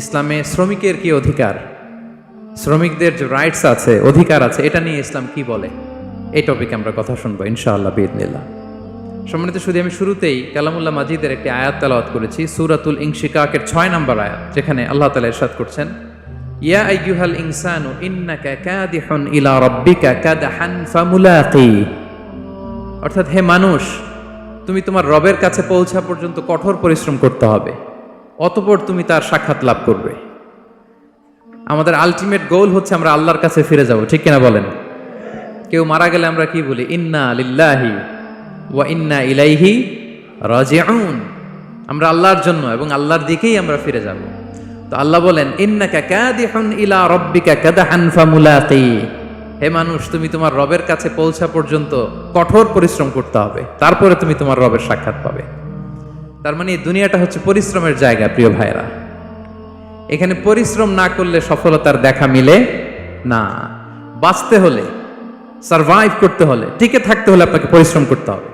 ইসলামে শ্রমিকের কি অধিকার? শ্রমিকদের যে রাইটস আছে, অধিকার আছে, এটা নিয়ে ইসলাম কি বলে? এই টপিকে আমরা কথা শুনব, ইনশাআল্লাহ বিদিনিল্লাহ সম্মানিত শুধু আমি শুরুতেই কালামুল্লাহ মাজিদের একটি আয়াত তালাওয়াত করেছি, সুরাতুল ইংশিকাকের ছয় নম্বর আয়াত, যেখানে আল্লাহ তালা ইরশাদ করছেন, ইয়া আইয়ুহাল ইনসানু ইন্নাকা কাদিহুন ইলা রাব্বিকা কাদহান ফামুলাকি। অর্থাৎ, হে মানুষ, তুমি তোমার রবের কাছে পৌঁছা পর্যন্ত কঠোর পরিশ্রম করতে হবে। অতপর তুমি তার সাক্ষাৎ লাভ করবে। আমাদের আলটিমেট গোল হচ্ছে আমরা আল্লাহর কাছে ফিরে যাব, ঠিক কিনা বলেন? কেউ মারা গেলে আমরা কি বলি? ইন্না লিল্লাহি ওয়া ইন্না ইলাইহি রাজিউন। আমরা আল্লাহর জন্য এবং আল্লাহর দিকেই আমরা ফিরে যাব। তো আল্লাহ বলেন, ইন্নাকা কাদিহুন ইলা রাব্বিকা কাদহান ফামুলাকি হে মানুষ, তুমি তোমার রবের কাছে পৌঁছা পর্যন্ত কঠোর পরিশ্রম করতে হবে। তারপরে তুমি তোমার রবের সাক্ষাৎ পাবে। তার মানে এই দুনিয়াটা হচ্ছে পরিশ্রমের জায়গা, প্রিয় ভাইরা এখানে পরিশ্রম না করলে সফলতার দেখা মিলে না। বাঁচতে হলে সারভাইভ করতে হলে, টিকে থাকতে হলে আপনাকে পরিশ্রম করতে হবে।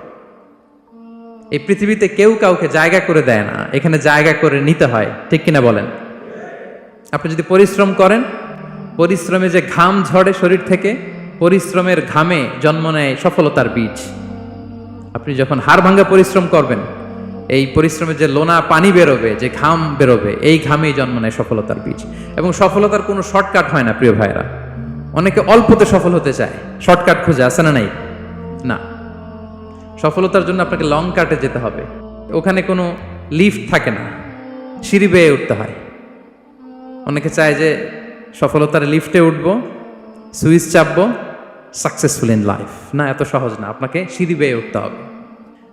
এই পৃথিবীতে কেউ কাউকে জায়গা করে দেয় না, এখানে জায়গা করে নিতে হয়, ঠিক কিনা বলেন? আপনি যদি পরিশ্রম করেন, পরিশ্রমে যে ঘাম ঝরে শরীর থেকে, পরিশ্রমের ঘামে জন্ম নেয় সফলতার বীজ। আপনি যখন হাড় ভাঙ্গা পরিশ্রম করবেন এই পরিশ্রমে যে লোনা পানি বেরোবে, যে ঘাম বেরোবে, এই ঘামেই জন্ম নেয় সফলতার বীজ। এবং সফলতার কোনো শর্টকাট হয় না, প্রিয় ভাইরা অনেকে অল্পতে সফল হতে চায়। শর্টকাট খুঁজে আসে না নাই? না। সফলতার জন্য আপনাকে লং কাটে যেতে হবে। ওখানে কোনো লিফট থাকে না। সিঁড়ি বেয়ে উঠতে হয়। অনেকে চায় যে সফলতার লিফটে উঠব, সুইচ চাপবো সাকসেসফুল ইন লাইফ না, এত সহজ না। আপনাকে সিঁড়ি বেয়ে উঠতে হবে।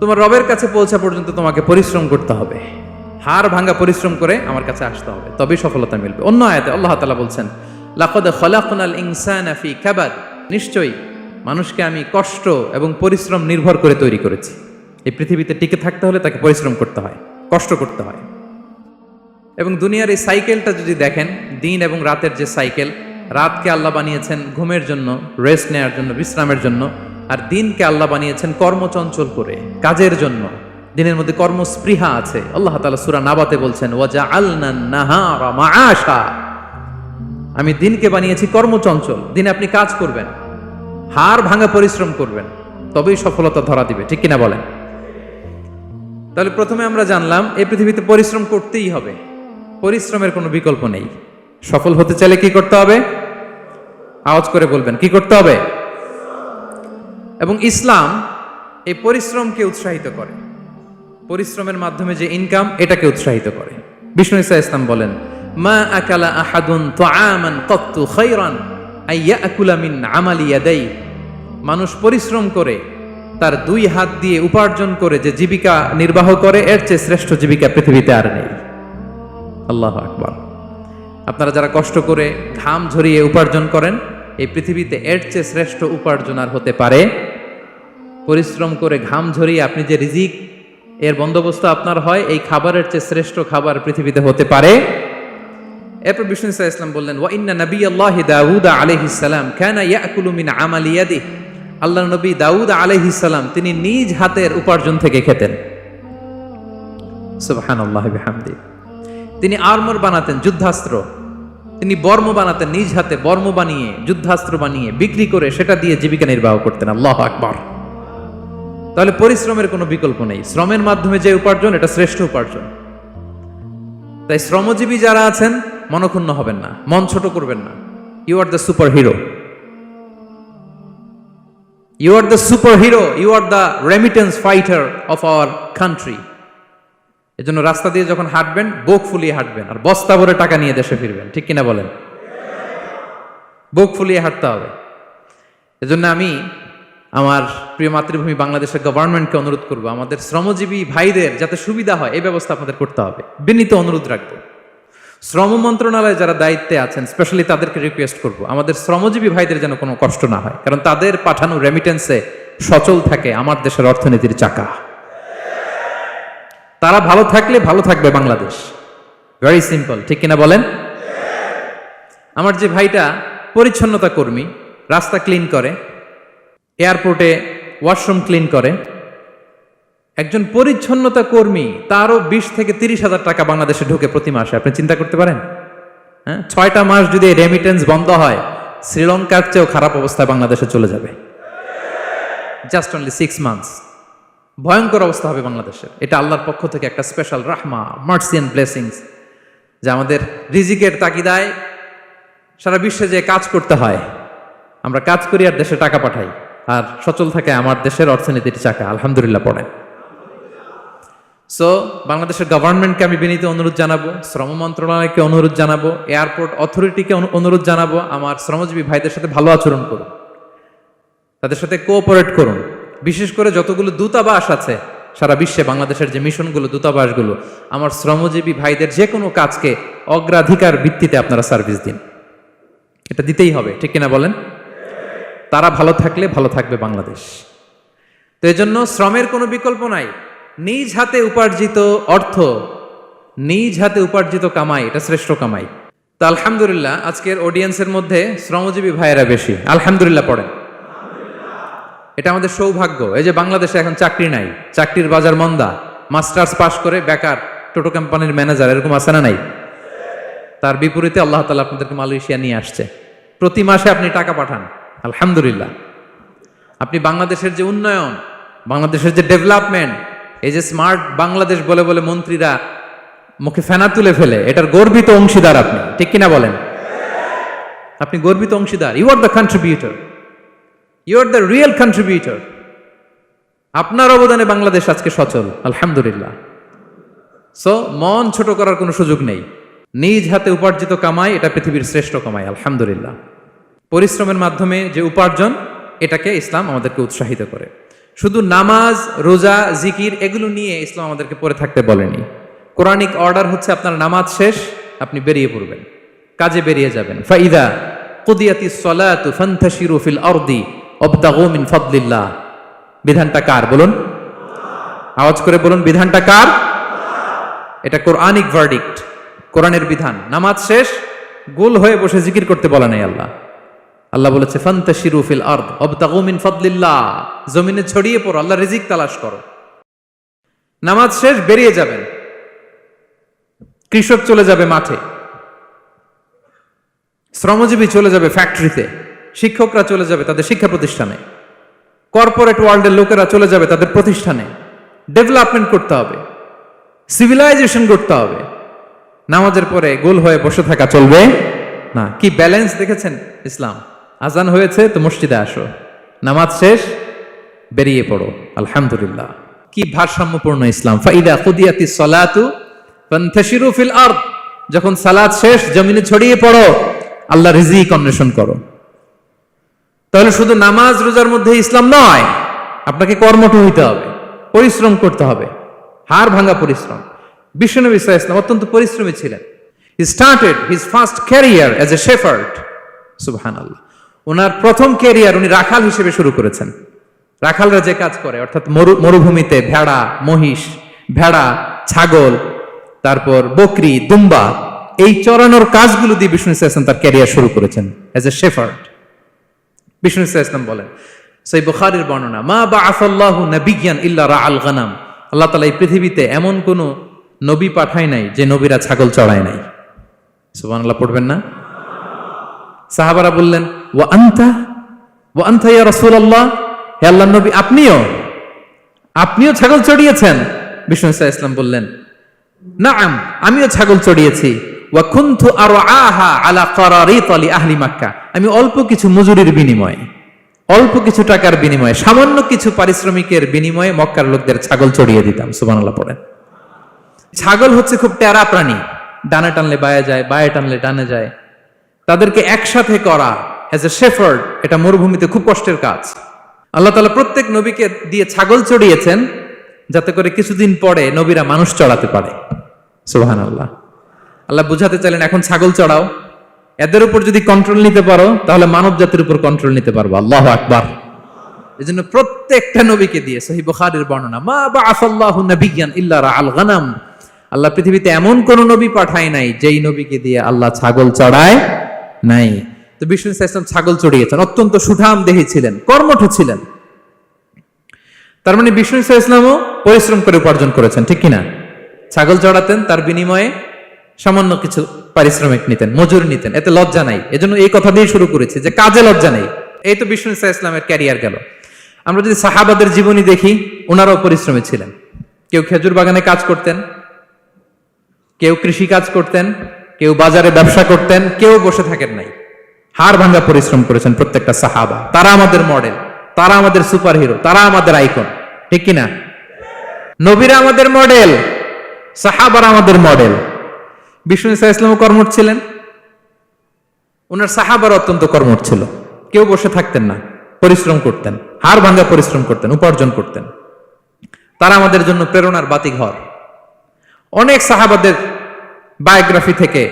তোমার রবের কাছে পৌঁছা পর্যন্ত তোমাকে পরিশ্রম করতে হবে। হার ভাঙা পরিশ্রম করে আমার কাছে আসতে হবে। তবেই সফলতা মিলবে। অন্য আয়াতে আল্লাহ তালা বলছেন নিশ্চয়ই মানুষকে আমি কষ্ট এবং পরিশ্রম নির্ভর করে তৈরি করেছি। এই পৃথিবীতে টিকে থাকতে হলে তাকে পরিশ্রম করতে হয়, কষ্ট করতে হয়। এবং দুনিয়ার এই সাইকেলটা যদি দেখেন, দিন এবং রাতের যে সাইকেল, রাতকে আল্লাহ বানিয়েছেন ঘুমের জন্য, রেস্ট নেওয়ার জন্য, বিশ্রামের জন্য আর দিনকে আল্লাহ বানিয়েছেন কর্মচঞ্চল করে, কাজের জন্য। দিনের মধ্যে কর্মস্পৃহা আছে। আল্লাহ তালা সুরা নাবাতে বলছেন ওয়াজা মাআশা। আমি দিনকে বানিয়েছি কর্মচঞ্চল। দিনে আপনি কাজ করবেন, হাড় ভাঙা পরিশ্রম করবেন, তবেই সফলতা ধরা দিবে। ঠিক কিনা বলেন? তাহলে প্রথমে আমরা জানলাম, এই পৃথিবীতে পরিশ্রম করতেই হবে। পরিশ্রমের কোনো বিকল্প নেই। সফল হতে চাইলে কি করতে হবে? আওয়াজ করে বলবেন, কি করতে হবে? এবং ইসলাম এই পরিশ্রমকে উৎসাহিত করে। পরিশ্রমের মাধ্যমে যে ইনকাম এটাকে উৎসাহিত করে। বিষ্ণু ইসা ইসলাম বলেন, মা আকালা আহাদুন তাআমান কত্তু খাইরান আইয়াকুলা মিন আমালি মানুষ পরিশ্রম করে, তার দুই হাত দিয়ে উপার্জন করে যে জীবিকা নির্বাহ করে, এর চেয়ে শ্রেষ্ঠ জীবিকা পৃথিবীতে আর নেই। আল্লাহ আকবার। আপনারা যারা কষ্ট করে ঘাম ঝরিয়ে উপার্জন করেন, এই পৃথিবীতে এর চেয়ে শ্রেষ্ঠ উপার্জন আর হতে পারে পরিশ্রম করে ঘাম ঝরিয়ে আপনি যে রিজিক এর বন্দোবস্ত আপনার হয়, এই খাবারের চেয়ে শ্রেষ্ঠ খাবার পৃথিবীতে হতে পারে। এরপর বিষ্ণু ইসা ইসলাম বললেন, ওয়া ইন্না নবী আল্লাহ দাউদ আলাইহিস সালাম কানা ইয়াকুলু মিন আমালি ইয়াদিহি। আল্লাহ নবী দাউদ আলাইহিস সালাম, তিনি নিজ হাতের উপার্জন থেকে খেতেন। সুবহানাল্লাহ তিনি আর্মর বানাতেন, যুদ্ধাস্ত্র। তিনি বর্ম বানাতেন, নিজ হাতে বর্ম বানিয়ে, যুদ্ধাস্ত্র বানিয়ে, বিক্রি করে সেটা দিয়ে জীবিকা নির্বাহ করতেন। আল্লাহ আকবার। তাহলে পরিশ্রমের কোনো বিকল্প নেই। শ্রমের মাধ্যমে যে উপার্জন, এটা শ্রেষ্ঠ উপার্জন। তাই শ্রমজীবী যারা আছেন, মনক্ষুণ্ণ হবেন না, মন ছোট করবেন না। You are the superhero you are the superhero you are the remittance fighter of our country এজন্য রাস্তা দিয়ে যখন হাঁটবেন, বুক ফুলিয়ে হাঁটবেন, আর বস্তা ভরে টাকা নিয়ে দেশে ফিরবেন। ঠিক কিনা বলেন? বুক ফুলিয়ে হাঁটতে হবে। এজন্য আমি আমার প্রিয় মাতৃভূমি বাংলাদেশের গভর্নমেন্টকে অনুরোধ করব, আমাদের শ্রমজীবী ভাইদের যাতে সুবিধা হয়, এই ব্যবস্থা আপনাদের করতে হবে। বিনীত অনুরোধ রাখব। শ্রম মন্ত্রণালয়ে যারা দায়িত্বে আছেন স্পেশালি তাদেরকে রিকোয়েস্ট করব, আমাদের শ্রমজীবী ভাইদের যেন কোনো কষ্ট না হয়, কারণ তাদের পাঠানো রেমিটেন্সে সচল থাকে আমার দেশের অর্থনীতির চাকা। তারা ভালো থাকলে ভালো থাকবে বাংলাদেশ। ভেরি সিম্পল ঠিক কিনা বলেন? আমার যে ভাইটা পরিচ্ছন্নতা কর্মী, রাস্তা ক্লিন করে এয়ারপোর্টে ওয়াশরুম ক্লিন করে। একজন পরিচ্ছন্নতা কর্মী, তারও বিশ থেকে তিরিশ হাজার টাকা বাংলাদেশে ঢুকে প্রতি মাসে। আপনি চিন্তা করতে পারেন? হ্যাঁ? ছয়টা মাস যদি রেমিটেন্স বন্ধ হয়, শ্রীলঙ্কার চেয়েও খারাপ অবস্থায় বাংলাদেশে চলে যাবে। জাস্ট অনলি সিক্স মান্থস ভয়ঙ্কর অবস্থা হবে বাংলাদেশের। এটা আল্লাহর পক্ষ থেকে একটা স্পেশাল রাহমা মার্সি অ্যান্ড ব্লেসিংস যে আমাদের রিজিকের তাগিদায় সারা বিশ্বে যে কাজ করতে হয়, আমরা কাজ করি আর দেশে টাকা পাঠাই। আর সচল থাকে আমার দেশের অর্থনীতির চাকা। আলহামদুলিল্লাহ পড়ে সো বাংলাদেশের গভর্নমেন্টকে আমি বিনীত অনুরোধ জানাব, শ্রম মন্ত্রণালয়কে অনুরোধ জানাব এয়ারপোর্ট অথরিটিকে অনু- অনুরোধ জানাব, আমার শ্রমজীবী ভাইদের সাথে ভালো আচরণ করুন। তাদের সাথে কোঅপারেট করুন। বিশেষ করে যতগুলো দূতাবাস আছে, সারা বিশ্বে বাংলাদেশের যে মিশনগুলো, দূতাবাসগুলো, আমার শ্রমজীবী ভাইদের যে কোনো কাজকে অগ্রাধিকার ভিত্তিতে আপনারা সার্ভিস দিন। এটা দিতেই হবে, ঠিক কিনা বলেন? তারা ভালো থাকলে ভালো থাকবে বাংলাদেশ। তো এই জন্য শ্রমের কোনো বিকল্প নাই। নিজ হাতে উপার্জিত অর্থ, নিজ হাতে উপার্জিত কামাই, এটা শ্রেষ্ঠ কামাই। তো আলহামদুলিল্লাহ, আজকের অডিয়েন্সের মধ্যে শ্রমজীবী ভাইয়েরা বেশি। আলহামদুলিল্লাহ পড়েন। এটা আমাদের সৌভাগ্য। এই যে বাংলাদেশে এখন চাকরি নাই, চাকরির বাজার মন্দা। মাস্টার্স পাশ করে বেকার টোটো কোম্পানির ম্যানেজার, এরকম আছে না নাই? তার বিপরীতে আল্লাহ তালা আপনাদেরকে মালয়েশিয়া নিয়ে আসছে। প্রতি মাসে আপনি টাকা পাঠান। আলহামদুলিল্লাহ। আপনি বাংলাদেশের যে উন্নয়ন, বাংলাদেশের যে ডেভেলপমেন্ট, এই যে স্মার্ট বাংলাদেশ বলে বলে মন্ত্রীরা মুখে ফেনা তুলে ফেলে, এটার গর্বিত অংশীদার আপনি, ঠিক কিনা বলেন? আপনি গর্বিত অংশীদার you are the contributor you are the real contributor আপনার অবদানে বাংলাদেশ আজকে সচল, আলহামদুলিল্লাহ। সো মন ছোট করার কোনো সুযোগ নেই। নিজ হাতে উপার্জিত কামাই, এটা পৃথিবীর শ্রেষ্ঠ কামাই, আলহামদুলিল্লাহ। পরিশ্রমের মাধ্যমে যে উপার্জন, এটাকে ইসলাম আমাদেরকে উৎসাহিত করে। শুধু নামাজ, রোজা, জিকির, এগুলো নিয়ে ইসলাম আমাদেরকে পড়ে থাকতে বলেনি। কোরআনিক অর্ডার হচ্ছে আপনার নামাজ শেষ, আপনি বেরিয়ে পড়বেন। কাজে বেরিয়ে যাবেন। ফাইদা কুদিয়াতি সলাতু ফান্তাশিরু ফিল আরদি ওয়াবতাগু মিন ফাদলিল্লাহ। বিধানটা কার বলুন? আওয়াজ করে বলুন, বিধানটা কার? এটা কোরআনিক ভার্ডিক্ট কোরআনের বিধান। নামাজ শেষ, গোল হয়ে বসে জিকির করতে বলা নাই আল্লাহ। আল্লাহ বলেছে, ফান্তাশিরু ফিল আরদ ওয়াবতাগু মিন ফাদলিল্লাহ। জমিনে ছড়িয়ে পড়ো, আল্লাহ রিজিক তালাশ করো। নামাজ শেষ, বেরিয়ে যাবেন। কৃষক চলে যাবে মাঠে। শ্রমজীবী চলে যাবে ফ্যাক্টরিতে। শিক্ষকরা চলে যাবে তাদের শিক্ষা প্রতিষ্ঠানে। কর্পোরেট ওয়ার্ল্ডের লোকেরা চলে যাবে তাদের প্রতিষ্ঠানে। ডেভেলপমেন্ট করতে হবে। সিভিলাইজেশন করতে হবে। নামাজের পরে গোল হয়ে বসে থাকা চলবে না। কি ব্যালেন্স দেখেছেন ইসলাম? আজান হয়েছে, তো মসজিদে আসো। নামাজ শেষ, বেরিয়ে পড়ো। আলহামদুলিল্লাহ। কি ভারসাম্যপূর্ণ ইসলাম। ফাইদা কুদিয়াতি ফিল আরদ। যখন সালাত শেষ, জমিনে ছড়িয়ে পড়ো, আল্লাহ রিজিক অন্বেষণ করো। তাহলে শুধু নামাজ, রোজার মধ্যে ইসলাম নয়, আপনাকে কর্মঠ হইতে হবে, পরিশ্রম করতে হবে। হাড় ভাঙা পরিশ্রম। বিশ্বনবী ইসা ইসলাম অত্যন্ত পরিশ্রমী ছিলেন। He started his first career as a shepherd সুবহান আল্লাহ ওনার প্রথম কেরিয়ার উনি রাখাল হিসেবে শুরু করেছেন। রাখালরা যে কাজ করে, অর্থাৎ মরু মরুভূমিতে ভেড়া, মহিষ, ভেড়া, ছাগল, তারপর বকরি, দুম্বা, এই চড়ানোর কাজগুলো দিয়ে বিষ্ণু ইসলাম তার ক্যারিয়ার শুরু করেছেন as a shepherd Bishnu Islam বলেন, সেই বুখারীর বর্ণনা, মা বা আফাল্লাহু নবিজ্ঞান ইল্লা রা আল গানাম। আল্লাহ তালা এই পৃথিবীতে এমন কোন নবী পাঠায় নাই যে নবীরা ছাগল চড়ায় নাই। সুবান আল্লাহ পড়বেন না? সাহাবারা বললেন ও আন্তা? ও আন্তা ইয়া রাসূলুল্লাহ? হে আল্লাহ নবী, আপনিও? আপনিও ছাগল চড়িয়েছেন? বিষ্ণু ইসলাম বললেন নাম আমিও ছাগল চড়িয়েছি। ওয়া কুনতু আরআহা আলা কারারিত লি আহলি মাক্কা? আমি অল্প কিছু মজুরির বিনিময়ে, অল্প কিছু টাকার বিনিময়ে, সামান্য কিছু পারিশ্রমিকের বিনিময়ে মক্কার লোকদের ছাগল চড়িয়ে দিতাম, সুবহানাল্লাহ পড়েন। ছাগল হচ্ছে খুব টেরা প্রাণী। ডানে টানলে বায়ে যায়, বায়ে টানলে ডানে যায়। তাদেরকে একসাথে করা অ্যাজ এ শেফার্ড এটা মরুভূমিতে খুব কষ্টের কাজ। আল্লাহ তালা প্রত্যেক নবীকে দিয়ে ছাগল চড়িয়েছেন যাতে করে কিছুদিন পরে নবীরা মানুষ চড়াতে পারে। সুবহান আল্লাহ আল্লাহ বুঝাতে চাইলেন, এখন ছাগল চড়াও। এদের উপর যদি কন্ট্রোল নিতে পারো, তাহলে মানব জাতির উপর কন্ট্রোল নিতে পারব। আল্লাহ আকবার। এই জন্য প্রত্যেকটা নবীকে দিয়ে সহি বুখারীর বর্ণনা, মা বাআসাল্লাহু নাবিয়্যান ইল্লা রাআল গানাম। আল্লাহ পৃথিবীতে এমন কোন নবী পাঠায় নাই, যেই নবীকে দিয়ে আল্লাহ ছাগল চড়ায়। নাই। তো বিষ্ণু ইসলাম ছাগল চড়িয়েছেন, অত্যন্ত সুঠাম দেহী ছিলেন, কর্মঠ ছিলেন। তার মানে বিষ্ণু ইসলামও পরিশ্রম করে উপার্জন করেছেন, ঠিক কিনা? ছাগল চড়াতেন, তার বিনিময়ে সামান্য কিছু পারিশ্রমিক নিতেন, মজুরি নিতেন, এতে লজ্জা নাই। এজন্য এই কথা দিয়ে শুরু করেছি যে কাজে লজ্জা নেই। এই তো বিষ্ণু ইসলামের ক্যারিয়ার গেল। আমরা যদি সাহাবাদের জীবনী দেখি ওনারাও পরিশ্রমী ছিলেন। কেউ খেজুর বাগানে কাজ করতেন, কেউ কৃষি কাজ করতেন কেউ বাজারে ব্যবসা করতেন, কেউ বসে থাকেন নাই। হাড় ভাঙ্গা পরিশ্রম করেছেন প্রত্যেকটা সাহাবা। তারা আমাদের মডেল তারা আমাদের সুপার হিরো তারা আমাদের আইকন ঠিক কিনা? নবীরা আমাদের মডেল সাহাবারা আমাদের মডেল বিষ্ণু ইসা ইসলাম কর্মঠ ছিলেন। ওনার সাহাবার অত্যন্ত কর্মঠ ছিল। কেউ বসে থাকতেন না, পরিশ্রম করতেন, হাড় ভাঙ্গা পরিশ্রম করতেন, উপার্জন করতেন। তারা আমাদের জন্য প্রেরণার বাতি ঘর অনেক সাহাবাদের বায়োগ্রাফি থেকে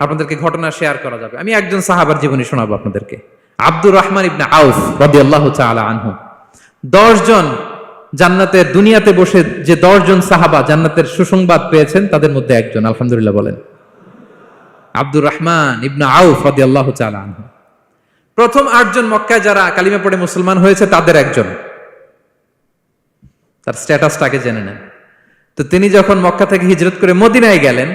আপনাদেরকে ঘটনা শেয়ার করা যাবে। আমি একজন সাহাবার জীবনী শোনাবো আপনাদেরকে। আব্দুর রহমান ইবনে আউফ রাদিয়াল্লাহু তাআলা আনহু। দশ জন জান্নাতের দুনিয়াতে বসে যে দশ জন সাহাবা জান্নাতের সুসংবাদ পেয়েছেন, তাদের মধ্যে একজন, আলহামদুলিল্লাহ বলেন। আব্দুর রহমান ইবনে আউফ রাদিয়াল্লাহু তাআলা আনহু। প্রথম আটজন মক্কায় যারা কালিমা পড়ে মুসলমান হয়েছে, তাদের একজন। তার স্ট্যাটাসটাকে জেনে নেন। তো তিনি যখন মক্কা থেকে হিজরত করে মদিনায় গেলেন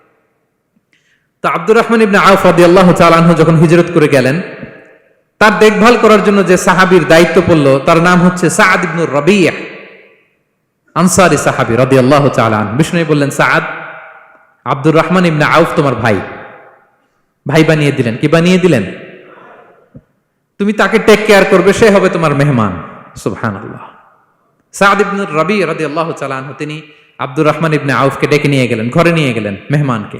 তো আব্দুর রহমান ইবনে আউফ রাদিয়াল্লাহু তাআলা আনহু যখন হিজরত করে গেলেন, তার দেখভাল করার জন্য যে সাহাবীর দায়িত্ব পড়ল, তার নাম হচ্ছে সাআদ ইবনুর রাবিয়া আনসারি সাহাবী রাদিয়াল্লাহু আল্লাহ চালান বিষ্ণু বললেন সাদ আব্দুর রহমান ইবনে আউফ তোমার ভাই। ভাই বানিয়ে দিলেন। কি বানিয়ে দিলেন? তুমি তাকে টেক কেয়ার করবে, সে হবে তোমার মেহমান। সুবহানাল্লাহ। সাআদ ইবনুর রবি রাদিয়াল্লাহু তাআলা আনহু, তিনি আব্দুর রহমান ইবনে আউফকে ডেকে নিয়ে গেলেন, ঘরে নিয়ে গেলেন মেহমানকে।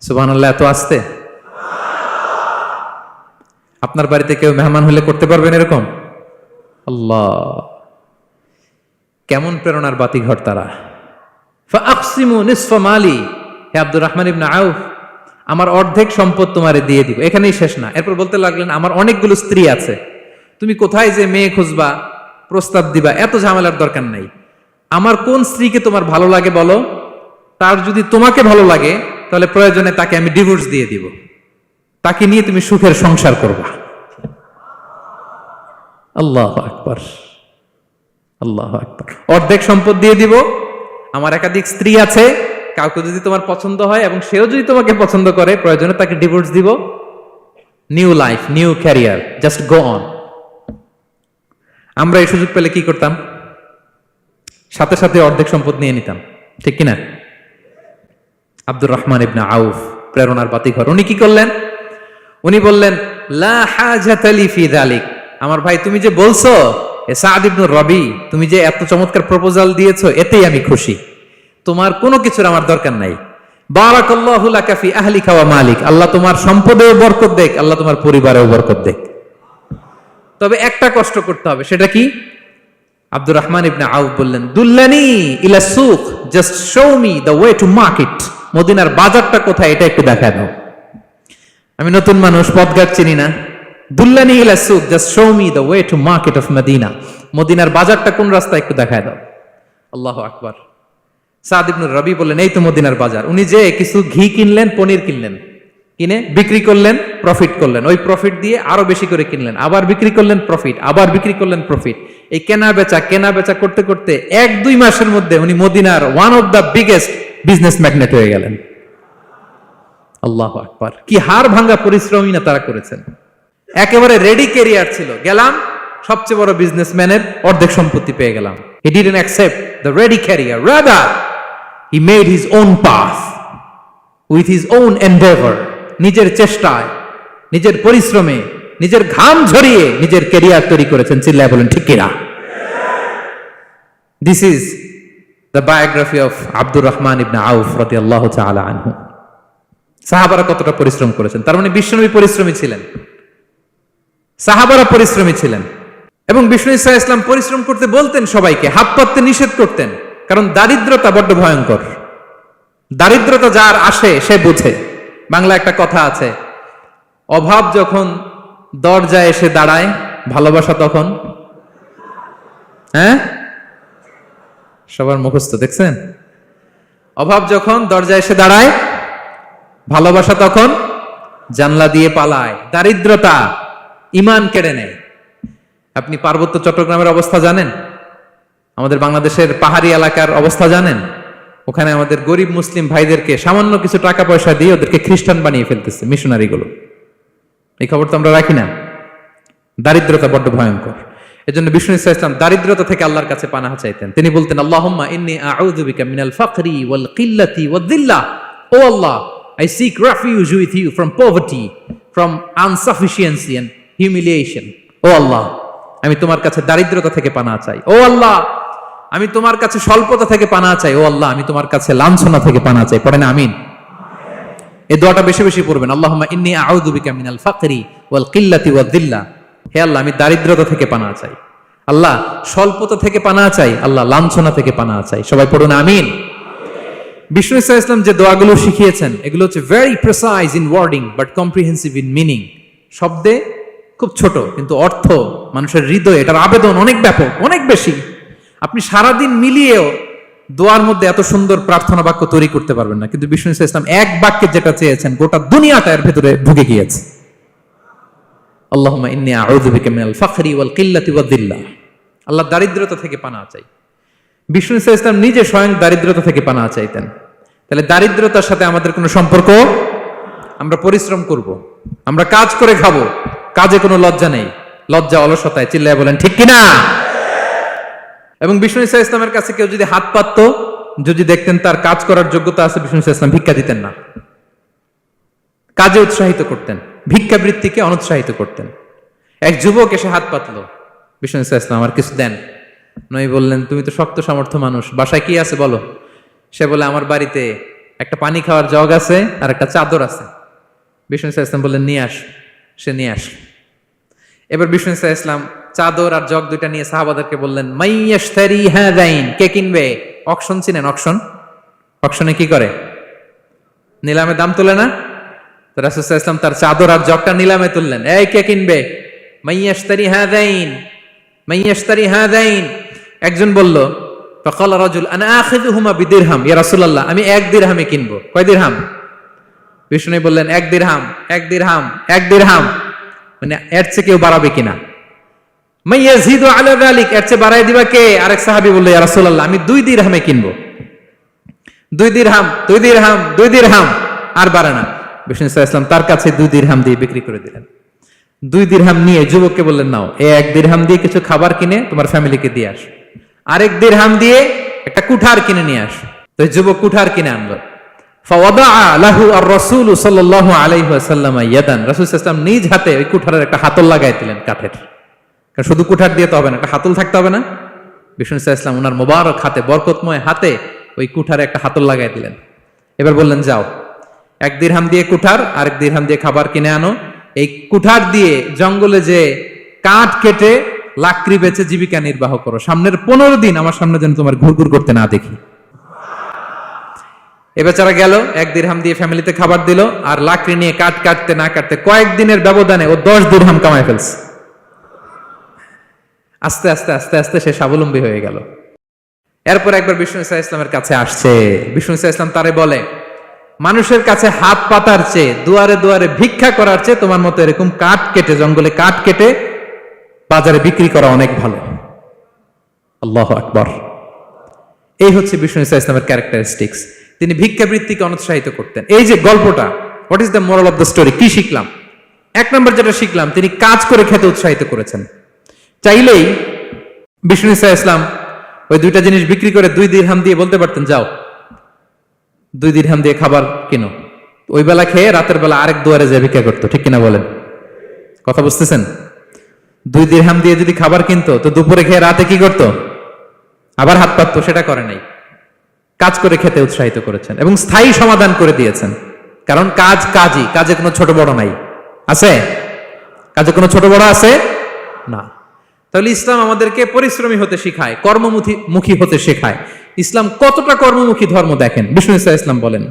সুবহানাল্লাহ, এত আসতে? আপনার বাড়িতে কেউ মেহমান হলে করতে পারবেন এরকম? আল্লাহ। কেমন প্রেরণার বাতি ঘর তারা? ফাকসিমু নিসফা আব্দুর রহমান ইবনে আউফ, আমার অর্ধেক সম্পদ তোমারে দিয়ে দিব। এখানেই শেষ না। এরপর বলতে লাগলেন, আমার অনেকগুলো স্ত্রী আছে। তুমি কোথায় যে মেয়ে খুঁজবা, প্রস্তাব দিবা, এত ঝামেলার দরকার নাই। আমার কোন স্ত্রীকে তোমার ভালো লাগে বলো? তার যদি তোমাকে ভালো লাগে তাহলে প্রয়োজনে তাকে আমি ডিভোর্স দিয়ে দিব। তাকে নিয়ে তুমি সুখের সংসার করবা। আল্লাহ আকবর। আল্লাহ আকবর। অর্ধেক সম্পদ দিয়ে দিব। আমার একাধিক স্ত্রী আছে, কাউকে যদি তোমার পছন্দ হয় এবং সেও যদি তোমাকে পছন্দ করে, প্রয়োজনে তাকে ডিভোর্স দিব। New life new career just go on আমরা এই সুযোগ পেলে কি করতাম? সাথে সাথে অর্ধেক সম্পদ নিয়ে নিতাম। ঠিক কিনা? আব্দুর রহমান ইবনা আউফ, প্রেরণার বাতিঘর। উনি কি করলেন? উনি বললেন, লা আমার ভাই, তুমি যে বলছো সাদ ইবনুর রবি, তুমি যে এত চমৎকার প্রপোজাল দিয়েছ, এতেই আমি খুশি। তোমার কোনো কিছুর আমার দরকার নাই। বারাকাল্লাহু লাকা ফি আহলিকা ওয়া মালিক। আল্লাহ তোমার সম্পদেও বরকত দেখ, আল্লাহ তোমার পরিবারেও বরকত দেখ। তবে একটা কষ্ট করতে হবে, সেটা কি? আব্দুর রহমান ইবনে আউফ বললেন, দুল্লানি ইলা সুক just show me the way to market মদিনার বাজারটা কোথায়, এটা একটু দেখা দাও। আমি নতুন মানুষ, পথঘাট চিনি না। দুল্লানি ইলা সুক just show me the way to market of Madina মদিনার বাজারটা কোন রাস্তা একটু দেখায় দাও। আল্লাহ আকবার। সাদ ইবনুর রবি বললেন, এই তো মদিনার বাজার। উনি যে কিছু ঘি কিনলেন, পনির কিনলেন। কিনে বিক্রি করলেন প্রফিট করলেন। ওই প্রফিট দিয়ে আরও বেশি করে কিনলেন। আবার বিক্রি করলেন প্রফিট আবার বিক্রি করলেন প্রফিট এই কেনা বেচা কেনা বেচা করতে করতে এক দুই মাসের মধ্যে উনি মদিনার one of the biggest business magnate হয়ে গেলেন। আল্লাহ আকবার। কি হার ভাঙ্গা পরিশ্রমই না তারা করেছেন। একেবারে রেডি ক্যারিয়ার ছিল। গেলাম, সবচেয়ে বড় বিজনেসম্যানের অর্ধেক সম্পত্তি পেয়ে গেলাম। He didn't accept the ready career rather he made his own path with his own endeavour নিজের চেষ্টায়, নিজের পরিশ্রমে, নিজের ঘাম ঝরিয়ে নিজের ক্যারিয়ার তৈরি করেছেন। চিল্লায় বলেন, ঠিক কিনা? This is the biography of Abdur Rahman Ibn Auf রাদিয়াল্লাহু তাআলা আনহু সাহাবারা কতটা পরিশ্রম করেছেন? তার মানে বিশ্বনবী পরিশ্রমী ছিলেন। সাহাবারা পরিশ্রমী ছিলেন। এবং বিষ্ণু ইসা ইসলাম পরিশ্রম করতে বলতেন সবাইকে, হাত পাততে নিষেধ করতেন। কারণ দারিদ্রতা বড্ড ভয়ঙ্কর। দারিদ্রতা যার আসে, সে বুঝে। বাংলা একটা কথা আছে, অভাব যখন দরজায় এসে দাঁড়ায়, ভালোবাসা তখন? হ্যাঁ? সবার মুখস্থ, দেখছেন? অভাব যখন দরজায় এসে দাঁড়ায়, ভালোবাসা তখন জানলা দিয়ে পালায়, দারিদ্রতা ইমান কেড়ে নেয়। আপনি পার্বত্য চট্টগ্রামের অবস্থা জানেন? আমাদের বাংলাদেশের পাহাড়ি এলাকার অবস্থা জানেন? ওখানে আমাদের গরিব মুসলিম ভাইদেরকে সামান্য কিছু টাকা পয়সা দিয়ে ওদেরকে খ্রিস্টান বানিয়ে ফেলতেছে, মিশনারিগুলো। এই খবর তো আমরা রাখি না। দারিদ্রতা বড্ড ভয়ঙ্কর। এজন্য বিষ্ণু ইসা ইসলাম দারিদ্রতা থেকে আল্লাহর কাছে পানাহা চাইতেন। তিনি বলতেন, আল্লাহুম্মা ইন্নী আউযু বিকা মিনাল ফাকরি ওয়াল কিল্লাতি ওয়াদ-দিল্লাহ ও আল্লাহ I seek refuge with you from poverty from insufficiency and humiliation ও আল্লাহ, আমি তোমার কাছে দারিদ্রতা থেকে পানা চাই। ও আল্লাহ, আমি তোমার কাছে স্বল্পতা থেকে পানা চাই। ও আল্লাহ, আমি তোমার কাছে লাঞ্ছনা থেকে পানা চাই। পড়েন, আমিন। এই দোয়াটা বেশি বেশি পড়বেন, আল্লাহুম্মা ইন্নী আউযু বিকা মিনাল ফাকরি ওয়াল কিল্লাতি ওয়াদ-দিল্লাহ হে আল্লাহ, আমি দারিদ্রতা থেকে পানা চাই। আল্লাহ, স্বল্পতা থেকে পানা চাই। আল্লাহ, লাঞ্ছনা থেকে পানা চাই। সবাই পড়ুন, আমিন। বিষ্ণু ইসা ইসলাম যে দোয়াগুলো শিখিয়েছেন, এগুলো হচ্ছে very precise in wording but comprehensive in meaning শব্দে খুব ছোট, কিন্তু অর্থ, মানুষের হৃদয়ে, এটার আবেদন অনেক ব্যাপক, অনেক বেশি। আপনি সারাদিন মিলিয়েও দোয়ার মধ্যে এত সুন্দর প্রার্থনা বাক্য তৈরি করতে পারবেন না। কিন্তু বিষ্ণু ইসা ইসলাম এক বাক্যে যেটা চেয়েছেন, গোটা দুনিয়াটা এর ভেতরে ঢুকে গিয়েছে। আল্লাহুম্মা ইন্নী আউযু বিকা মিনাল ফাখরি ওয়াল কিল্লাতি ওয়াদ-দিল্লাহ আল্লাহ দারিদ্রতা থেকে পানা চাই। বিষ্ণু ইসা ইসলাম নিজে স্বয়ং দারিদ্রতা থেকে পানা চাইতেন। তাহলে দারিদ্রতার সাথে আমাদের কোনো সম্পর্ক? আমরা পরিশ্রম করব। আমরা কাজ করে খাব। কাজে কোনো লজ্জা নেই। লজ্জা অলসতায় চিল্লায় বলেন, ঠিক কিনা? এবং বিষ্ণু ইসা ইসলামের কাছে কেউ যদি হাত পাততো, যদি দেখতেন তার কাজ করার যোগ্যতা আছে, বিষ্ণু ইসা ইসলাম ভিক্ষা দিতেন না। কাজে উৎসাহিত করতেন। ভিক্ষাবৃত্তিকে অনুৎসাহিত করতেন। এক যুবক এসে হাত পাতলো। বিষ্ণু ইসা ইসলাম আর কিছু দেন। নই বললেন, তুমি তো শক্ত সামর্থ্য মানুষ, বাসায় কি আছে বলো? সে বলে, আমার বাড়িতে একটা পানি খাওয়ার জগ আছে আর একটা চাদর আছে। বিষ্ণু ইসা ইসলাম বললেন, নিয়ে আস। সে নিয়ে আস এবার বিষ্ণু ইসা ইসলাম চাদর আর জগ দুইটা নিয়ে সাহাবাদেরকে বললেন মাইয়াশতারি হ্যাঁ দাইন কে কিনবে? অকশন চিনেন, অকশন। অকশনে কি করে? নিলামে দাম তোলে না? তো রাসুসাহ ইসলাম তার চাদর আর জগটা নিলামে তুললেন, এই কে কিনবে? মাইয়াশতারি হ্যাঁ দাইন মাইয়াশতারি হ্যাঁ দাইন একজন বলল, ফকাল রাজুল, আনা আখিদুহুমা বিদিরহাম? ইয়া রাসূলুল্লাহ, আমি এক দিরহামে কিনবো। কয় দিরহাম? বিষ্ণু বললেন, এক দিরহাম এক দিরহাম এক দিরহাম। মানে এর চেয়ে কেউ বাড়াবে কিনা? মাইয়াজিদু আলা যালিক। এর চেয়ে বাড়াই দিবা কে? আরেক সাহাবী বলল, ইয়া রাসূলুল্লাহ, আমি দুই দিরহামে কিনবো। দুই দিরহাম দুই দিরহাম দুই দিরহাম। আর বাড়ে না। বিষ্ণু ইসলাম তার কাছে দুই দিরহাম দিয়ে বিক্রি করে দিলেন। দুই দিরহাম নিয়ে যুবককে বললেন, নাও, এ এক দিরহাম দিয়ে কিছু খাবার কিনে তোমার ফ্যামিলিকে দিয়ে আস। আরেক দিরহাম দিয়ে একটা কুঠার কিনে নিয়ে আস। তো যুবক কুঠার কিনে আনলো। নিজ হাতে ওই কুঠারের একটা হাতল লাগাই দিলেন কাঠের। কারণ শুধু কুঠার দিয়ে তো হবে না, একটা হাতল থাকতে হবে না। বিষ্ণু ইসলাম ওনার মোবারক হাতে, বরকতময় হাতে ওই কুঠারে একটা হাতল লাগাই দিলেন। এবার বললেন, যাও এক দিরহাম দিয়ে কুঠার, আরেক দিরহাম দিয়ে খাবার কিনে আনো। এই কুঠার দিয়ে জঙ্গলে যে কাঠ কেটে লাকড়ি বেচে জীবিকা নির্বাহ করো। সামনের পনেরো দিন আমার সামনে যেন তোমার ঘুরঘুর করতে না দেখি। এ বেচারা গেল, এক দিরহাম দিয়ে ফ্যামিলিতে খাবার দিল আর লাকড়ি নিয়ে কাট কাটতে না কাটতে কয়েকদিনের ব্যবধানে ও দশ দিরহাম কামায় ফেলছে। আস্তে আস্তে আস্তে আস্তে সে স্বাবলম্বী হয়ে গেল। এরপর একবার বিষ্ণু ইসা ইসলামের কাছে আসছে। বিষ্ণু ইসা ইসলাম তারে বলে মানুষের কাছে হাত পাতার চেয়ে, দুয়ারে দুয়ারে ভিক্ষা করার চেয়ে তোমার মতো এরকম কাঠ কেটে, জঙ্গলে কাঠ কেটে বাজারে বিক্রি করা অনেক ভালো। আল্লাহ আকবর। এই হচ্ছে বিষ্ণু ইসা ইসলামের ক্যারেক্টারিস্টিক্স তিনি ভিক্ষাবৃত্তিকে অনুৎসাহিত করতেন। এই যে গল্পটা what is the moral of the story কি শিখলাম? এক নম্বর যেটা শিখলাম, তিনি কাজ করে খেতে উৎসাহিত করেছেন। চাইলেই বিষ্ণু ইসা ইসলাম ওই দুইটা জিনিস বিক্রি করে দুই দিরহাম দিয়ে বলতে পারতেন, যাও। দুই দিরহাম দিয়ে খাবার কিনো। ওই বেলা খেয়ে রাতের বেলা আরেক দুয়ারে যে ভিক্ষা করতো, ঠিক কিনা বলেন? কথা বুঝতেছেন? দুই দিরহাম দিয়ে যদি খাবার কিনতো, তো দুপুরে খেয়ে রাতে কি করতো? আবার হাত পাততো, সেটা করে নাই। কাজ করে খেতে উৎসাহিত করেছেন এবং স্থায়ী সমাধান করে দিয়েছেন। কারণ কাজ কাজই, কাজে কোনো ছোট বড় নাই। আছে? কাজে কোনো ছোট বড় আছে? না। তাহলে ইসলাম আমাদেরকে পরিশ্রমী হতে শেখায়, কর্মমুখী মুখী হতে শেখায়। ইসলাম কতটা কর্মমুখী ধর্ম দেখেন? বিষ্ণু ইসা ইসলাম বলেন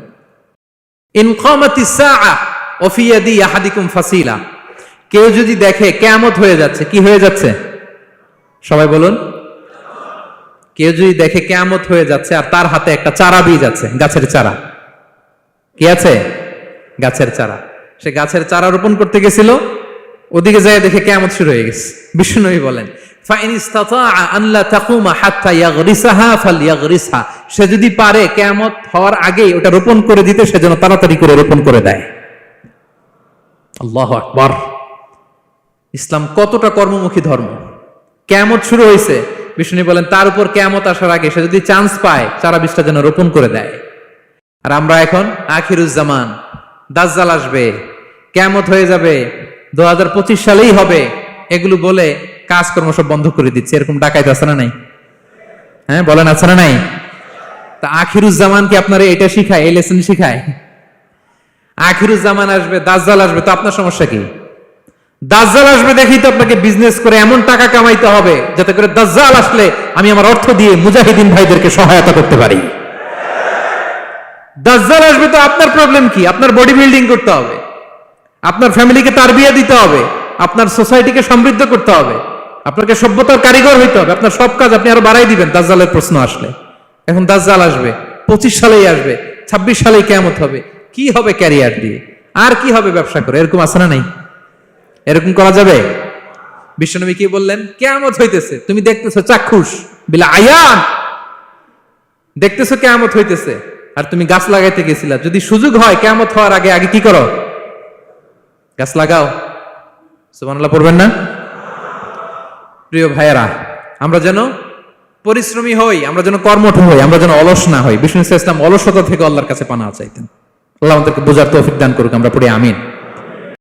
ফাসিলা। কেউ যদি দেখে কেয়ামত হয়ে যাচ্ছে, কি হয়ে যাচ্ছে? সবাই বলুন। কেউ যদি দেখে কেয়ামত হয়ে যাচ্ছে আর তার হাতে একটা চারা বীজ আছে, গাছের চারা। কি আছে? গাছের চারা। সে গাছের চারা রোপণ করতে গেছিল, ওদিকে যায় দেখে কেয়ামত শুরু হয়ে গেছে। বিষ্ণুনবী বলেন সে যদি পারে, কেয়ামত হওয়ার আগেই ওটা রোপণ করে দিতে, সে যেন তাড়াতাড়ি করে রোপণ করে দেয়। ইসলাম কতটা কর্মমুখী ধর্ম? কেয়ামত শুরু হয়েছে বিষ্ণু বলেন, তার উপর কেয়ামত আসার আগে সে যদি চান্স পায় চারা বীজটা যেন রোপণ করে দেয়। আর আমরা এখন আখিরুজ্জামান দাজ্জাল আসবে, কেয়ামত হয়ে যাবে দু হাজার পঁচিশ সালেই হবে। এগুলো বলে কাজকর্ম সব বন্ধ করে দিচ্ছে। এরকম ডাকাইতে আছে না নাই? হ্যাঁ বলেন, আছে না নাই? তা আখিরুজ্জামান কি আপনারা এটা শিখায়, এই লেসন শিখায়? আখিরুজ্জামান আসবে, দাজ্জাল আসবে, তো আপনার সমস্যা কি? দাজ্জাল আসবে দেখি তো আপনাকে বিজনেস করে এমন টাকা কামাইতে হবে, যাতে করে দাজ্জাল আসলে আমি আমার অর্থ দিয়ে মুজাহিদিন ভাইদেরকে সহায়তা করতে পারি। দাজ্জাল আসবে তো আপনার প্রবলেম কি? আপনার বডি বিল্ডিং করতে হবে। আপনার ফ্যামিলিকে তার দিতে হবে। আপনার সোসাইটিকে সমৃদ্ধ করতে হবে। আপনাকে সভ্যতার কারিগর হইতে হবে, আপনার সব কাজ আপনি আরও বাড়াই দিবেন, দাজ্জালের প্রশ্ন আসলে। এখন দাজ্জাল আসবে, পঁচিশ সালেই আসবে, ছাব্বিশ সালেই কেমত হবে। কি হবে ক্যারিয়ার দিয়ে? আর কি হবে ব্যবসা করে? এরকম আছে না নাই? এরকম করা যাবে? বিশ্বনবী কি বললেন? কেমত হইতেছে। তুমি দেখতেছো চাক্ষুষ, বিলা আয়ান। দেখতেছো কেমত হইতেছে। আর তুমি গাছ লাগাইতে গেছিলা। যদি সুযোগ হয় কেমত হওয়ার আগে আগে কি করো? গাছ লাগাও। সুবহানাল্লাহ, পড়বেন না? প্রিয় ভাইয়েরা, আমরা যেন পরিশ্রমী হই, আমরা যেন কর্মঠ হই, আমরা যেন অলস না হই। বিষ্ণু ইসলাম অলসতা থেকে আল্লাহর কাছে পানা চাইতেন। আল্লাহ আমাদেরকে বোঝার তৌফিক দান করুক, আমরা পড়ি আমিন।